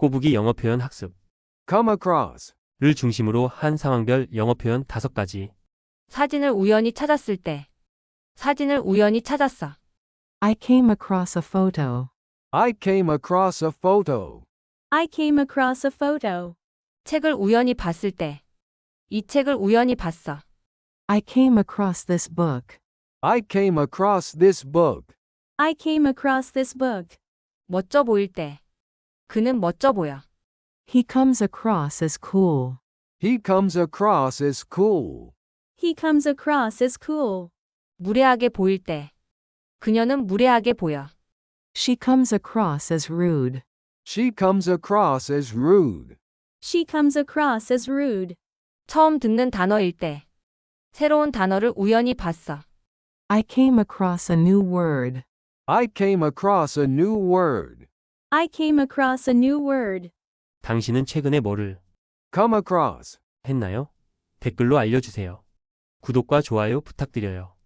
꼬부기 영어 표현 학습. come across, 를 중심으로 한 상황별 영어 표현 다섯 가지. 사진을 우연히 찾았을 때. 사진을 우연히 찾았어. I came across a photo. I came across a photo. I came across a photo. 책을 우연히 봤을 때. 이 책을 우연히 봤어. I came across this book. I came across this book. I came across this book. 멋져 보일 때. 그는 멋져 보여. He comes across as cool. He comes across as cool. He comes across as cool. 무례하게 보일 때. 그녀는 무례하게 보여. She comes across as rude. She comes across as rude. She comes across as rude. 처음 듣는 단어일 때. 새로운 단어를 우연히 봤어. I came across a new word. I came across a new word. I came across a new word. 당신은 최근에 뭐를 Come across. 했나요? 댓글로 알려주세요. 구독과 좋아요 부탁드려요.